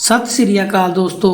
ਸਤਿ ਸ੍ਰੀ ਅਕਾਲ ਦੋਸਤੋ,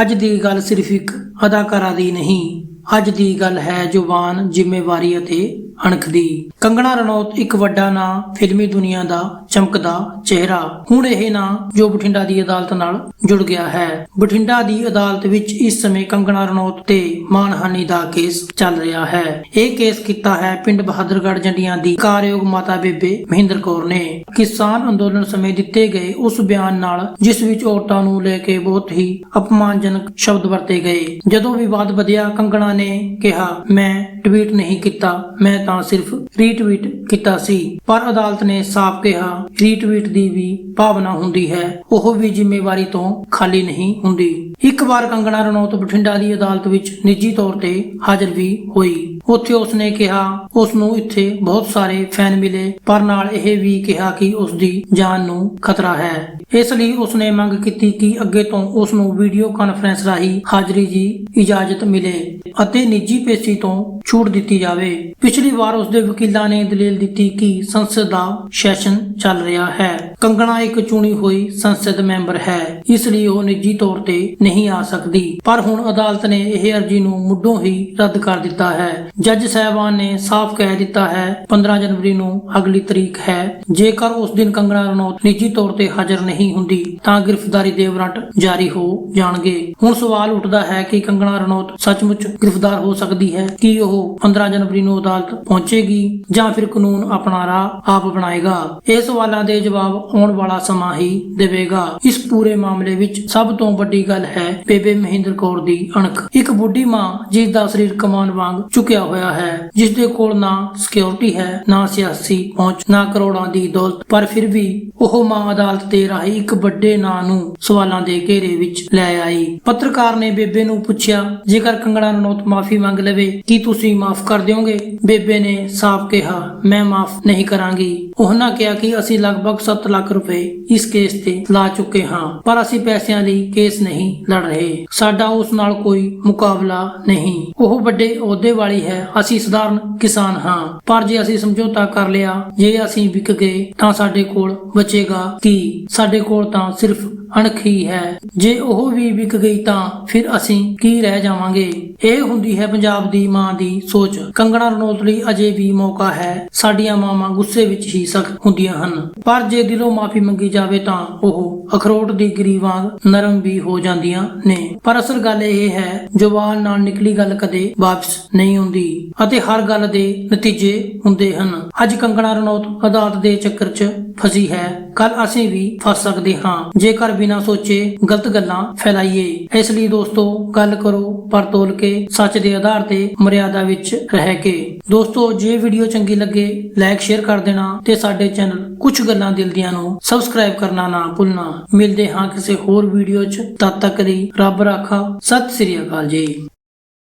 ਅੱਜ ਦੀ ਗੱਲ ਸਿਰਫ ਇੱਕ ਅਦਾਕਾਰਾ ਦੀ ਨਹੀਂ, ਅੱਜ ਦੀ ਗੱਲ ਹੈ ਜ਼ੁਬਾਨ, ਜ਼ਿੰਮੇਵਾਰੀ ਅਤੇ ਅਣਖ ਦੀ। ਕੰਗਣਾ ਰਣੌਤ ਇੱਕ ਵੱਡਾ ਨਾਂ ਫਿਲਮੀ ਦੁਨੀਆ ਦਾ ਚਮਕਦਾ ਚਿਹਰਾ। ਹੁਣ ਇਹ ਨਾਂ ਜੋ ਬਠਿੰਡਾ ਦੀ ਅਦਾਲਤ ਨਾਲ ਜੁੜ ਗਿਆ ਹੈ। ਬਠਿੰਡਾ ਦੀ ਅਦਾਲਤ ਵਿੱਚ ਇਸ ਸਮੇਂ ਕੰਗਣਾ ਰਣੌਤ ਤੇ ਮਾਨਹਾਨੀ ਦਾ ਕੇਸ ਚੱਲ ਰਿਹਾ ਹੈ। ਇਹ ਕੇਸ ਕੀਤਾ ਹੈ ਪਿੰਡ ਬਹਾਦਰਗੜ੍ਹ ਜੰਡੀਆਂ ਦੀ ਕਾਰਯੋਗ ਮਾਤਾ ਬੇਬੇ ਮਹਿੰਦਰ ਕੌਰ ਨੇ। ਕਿਸਾਨ ਅੰਦੋਲਨ ਸਮੇਂ ਦਿੱਤੇ ਗਏ ਉਸ ਬਿਆਨ ਨਾਲ, ਜਿਸ ਵਿੱਚ ਔਰਤਾਂ ਨੂੰ ਲੈ ਕੇ ਬਹੁਤ ਹੀ ਅਪਮਾਨਜਨਕ ਸ਼ਬਦ ਵਰਤੇ ਗਏ। ਜਦੋਂ ਵਿਵਾਦ ਵਧਿਆ, ਕੰਗਣਾ ਨੇ ਕਿਹਾ, ਮੈਂ ਟਵੀਟ ਨਹੀਂ ਕੀਤਾ, ਮੈਂ ਤਾਂ ਸਿਰਫ ਰੀਟਵੀਟ ਕੀਤਾ ਸੀ। ਪਰ ਅਦਾਲਤ ਨੇ ਸਾਫ਼ ਕਿਹਾ ਰੀਟਵੀਟ ਦੀ ਵੀ ਭਾਵਨਾ ਹੁੰਦੀ ਹੈ, ਉਹ ਵੀ ਜ਼ਿੰਮੇਵਾਰੀ ਤੋਂ ਖਾਲੀ ਨਹੀਂ ਹੁੰਦੀ। ਇੱਕ ਵਾਰ ਕੰਗਣਾ ਰਣੌਤ ਬਠਿੰਡਾ ਦੀ ਅਦਾਲਤ ਵਿੱਚ ਨਿੱਜੀ ਤੌਰ ਤੇ ਹਾਜ਼ਰ ਵੀ ਹੋਈ। ਉੱਥੇ ਉਸਨੇ ਕਿਹਾ, ਉਸ ਨੂੰ ਇੱਥੇ ਬਹੁਤ ਸਾਰੇ ਫੈਨ ਮਿਲੇ, ਪਰ ਨਾਲ ਇਹ ਵੀ ਕਿਹਾ ਕਿ ਉਸ ਦੀ ਜਾਨ ਨੂੰ ਖਤਰਾ ਹੈ। ਇਸ ਲਈ ਉਸਨੇ ਮੰਗ ਕੀਤੀ ਕਿ ਅੱਗੇ ਤੋਂ ਉਸ ਨੂੰ ਵੀਡੀਓ ਕਾਨਫਰੰਸ ਰਾਹੀਂ ਹਾਜ਼ਰੀ ਦੀ ਇਜਾਜ਼ਤ ਮਿਲੇ ਅਤੇ ਨਿੱਜੀ ਪੇਸ਼ੀ ਤੋਂ ਛੂਟ ਦਿੱਤੀ ਜਾਵੇ। ਪਿਛਲੀ ਵਾਰ ਉਸਦੇ ਵਕੀਲਾਂ ਨੇ ਦਲੀਲ ਦਿੱਤੀ ਕਿ ਸੰਸਦ ਦਾ ਸੈਸ਼ਨ ਚੱਲ ਰਿਹਾ ਹੈ। ਕੰਗਣਾ ਇੱਕ ਚੁਣੀ ਹੋਈ ਸੰਸਦ ਮੈਂਬਰ ਹੈ, ਇਸ ਲਈ ਉਹ ਨਿੱਜੀ ਤੌਰ ਤੇ ਨਹੀਂ ਆ ਸਕਦੀ। ਪਰ ਹੁਣ ਅਦਾਲਤ ਨੇ ਇਹ ਅਰਜ਼ੀ ਨੂੰ ਮੁੱਢੋਂ ਹੀ ਰੱਦ ਕਰ ਦਿੱਤਾ ਹੈ। ਜੱਜ ਸਾਹਿਬਾਨ ਨੇ ਸਾਫ਼ ਕਹਿ ਦਿੱਤਾ ਹੈ 15 ਜਨਵਰੀ ਨੂੰ ਅਗਲੀ ਤਰੀਕ ਹੈ। ਜੇਕਰ ਉਸ ਦਿਨ ਕੰਗਣਾ ਰਣੌਤ ਨਿੱਜੀ ਤੌਰ ਤੇ ਹਾਜ਼ਰ ਨਹੀਂ ਹੁੰਦੀ, ਤਾਂ ਗ੍ਰਿਫਤਾਰੀ ਦੇ ਵਾਰੰਟ ਜਾਰੀ ਹੋ ਜਾਣਗੇ। ਹੁਣ ਸਵਾਲ ਉੱਠਦਾ ਹੈ ਕਿ ਕੰਗਣਾ ਰਣੌਤ ਸੱਚਮੁੱਚ ਗ੍ਰਿਫਤਾਰ ਹੋ ਸਕਦੀ ਹੈ ਕਿ ਉਹ 15 ਜਨਵਰੀ ਨੂੰ ਅਦਾਲਤ ਪਹੁੰਚੇਗੀ ਜਾਂ ਫਿਰ ਕਾਨੂੰਨ ਆਪਣਾ ਰਾਹ ਆਪ ਬਣਾਏਗਾ। ਇਹ ਸਵਾਲਾਂ ਦੇ ਜਵਾਬ ਆਉਣ ਵਾਲਾ ਸਮਾਂ ਹੀ ਦੇਵੇਗਾ। ਇਸ ਪੂਰੇ ਮਾਮਲੇ ਵਿੱਚ ਸਭ ਤੋਂ ਵੱਡੀ ਗੱਲ ਹੈ। ਬੇਬੇ ਮਹਿੰਦਰ ਕੌਰ ਦੀ ਅਣਖ। ਇੱਕ ਬੁੱਢੀ ਮਾਂ ਜਿਸ ਦਾ ਸਰੀਰ ਕਮਾਨ ਵਾਂਗ ਝੁਕਿਆ ਹੋਇਆ ਹੈ ਜਿਸ ਦੇ ਕੋਲ ਨਾ ਸਿਕਿਉਰਿਟੀ ਹੈ, ਨਾ ਸਿਆਸੀ ਪਹੁੰਚ, ਨਾ ਕਰੋੜਾਂ ਦੀ ਦੌਲਤ, ਪਰ ਫਿਰ ਵੀ ਉਹ ਮਾਂ ਅਦਾਲਤ ਦੇ ਰਾਹੀਂ ਇੱਕ ਵੱਡੇ ਨਾਂ ਨੂੰ ਸਵਾਲਾਂ ਦੇ ਘੇਰੇ ਵਿੱਚ ਲੈ ਆਈ। ਪੱਤਰਕਾਰ ਨੇ ਬੇਬੇ ਨੂੰ ਪੁੱਛਿਆ, ਜੇਕਰ ਕੰਗਣਾ ਰਣੌਤ ਮਾਫੀ ਮੰਗ ਲਵੇ, ਕੀ ਤੁਸੀਂ ਮਾਫ ਕਰ ਦਿਓਗੇ? ਬੇਬੇ ਨੇ ਸਾਫ਼ ਕਿਹਾ, ਮੈਂ ਮਾਫ ਨਹੀਂ ਕਰਾਂਗੀ। ਉਹਨਾਂ ਕਿਹਾ ਕਿ ਅਸੀਂ ਲਗਭਗ 7 ਲੱਖ ਰੁਪਏ ਇਸ ਕੇਸ ਤੇ ਲਾ ਚੁੱਕੇ ਹਾਂ, ਪਰ ਅਸੀਂ ਪੈਸਿਆਂ ਲਈ ਕੇਸ ਨਹੀਂ ਲੜ ਰਹੇ। ਸਾਡਾ ਉਸ ਨਾਲ ਕੋਈ ਮੁਕਾਬਲਾ ਨਹੀਂ। ਉਹ ਵੱਡੇ ਅਹੁਦੇ ਵਾਲੀ ਹੈ। ਅਸੀਂ ਸਧਾਰਨ ਕਿਸਾਨ ਹਾਂ। ਪਰ ਜੇ ਅਸੀਂ ਸਮਝੌਤਾ ਕਰ ਲਿਆ, ਜੇ ਅਸੀਂ ਵਿਕ ਗਏ, ਤਾਂ ਸਾਡੇ ਕੋਲ ਬਚੇਗਾ ਕੀ? ਸਾਡੇ ਕੋਲ ਤਾਂ ਸਿਰਫ ਅਣਖ ਹੈ। ਜੇ ਉਹ ਵੀ ਵਿਕ ਗਈ ਤਾਂ ਫਿਰ ਅਸੀਂ ਕੀ ਰਹਿ ਜਾਵਾਂਗੇ? ਇਹ ਹੁੰਦੀ ਹੈ ਪੰਜਾਬ ਦੀ ਮਾਂ ਦੀ ਸੋਚ। ਕੰਗਣਾ ਰਣੌਤ ਲਈ ਅਜੇ ਵੀ ਮੌਕਾ ਹੈ। ਸਾਡੀਆਂ ਮਾਵਾਂ ਗੁੱਸੇ ਵਿੱਚ ਹੀ ਸਖਤ ਹੁੰਦੀਆਂ ਹਨ। ਪਰ ਜੇ ਦਿਲੋਂ ਮਾਫੀ ਮੰਗੀ ਜਾਵੇ ਤਾਂ ਉਹ ਅਖਰੋਟ ਦੀ ਗਰੀ ਵਾਂਗ ਨਰਮ ਵੀ ਹੋ ਜਾਂਦੀਆਂ ਨੇ। ਪਰ ਅਸਲ ਗੱਲ ਇਹ ਹੈ ਜਵਾਨ ਨਾਲ ਨਿਕਲੀ ਗੱਲ ਕਦੇ ਵਾਪਸ ਨਹੀਂ ਹੁੰਦੀ ਅਤੇ ਹਰ ਗੱਲ ਦੇ ਨਤੀਜੇ ਹੁੰਦੇ ਹਨ। ਅੱਜ ਕੰਗਣਾ ਰਣੌਤ ਅਦਾਲਤ ਦੇ ਚੱਕਰ 'ਚ ਫਸੀ ਹੈ। ਕੱਲ ਅਸੀਂ ਵੀ ਫਸ ਸਕਦੇ ਹਾਂ, ਜੇਕਰ ਬਿਨਾਂ ਸੋਚੇ ਗਲਤ ਗੱਲਾਂ ਫੈਲਾਈਏ। ਇਸ ਲਈ ਦੋਸਤੋ, ਗੱਲ ਕਰੋ ਪਰ ਤੋਲ ਕੇ ਸੱਚ ਦੇ ਆਧਾਰ ਤੇ ਮਰਿਆਦਾ ਵਿੱਚ ਰਹਿ ਕੇ। ਦੋਸਤੋ, ਜੇ ਵੀਡੀਓ ਚੰਗੀ ਲੱਗੇ ਲਾਈਕ ਸ਼ੇਅਰ ਕਰ ਦੇਣਾ ਤੇ ਸਾਡੇ ਚੈਨਲ ਕੁਝ ਗੱਲਾਂ ਦਿਲ ਦੀਆਂ ਨੂੰ ਸਬਸਕ੍ਰਾਈਬ ਕਰਨਾ ਨਾ ਭੁੱਲਣਾ। ਮਿਲਦੇ ਹਾਂ ਕਿਸੇ ਹੋਰ ਵੀਡੀਓ 'ਚ। ਤਦ ਤੱਕ ਲਈ ਰੱਬ ਰਾਖਾ। ਸਤਿ ਸ੍ਰੀ ਅਕਾਲ ਜੀ।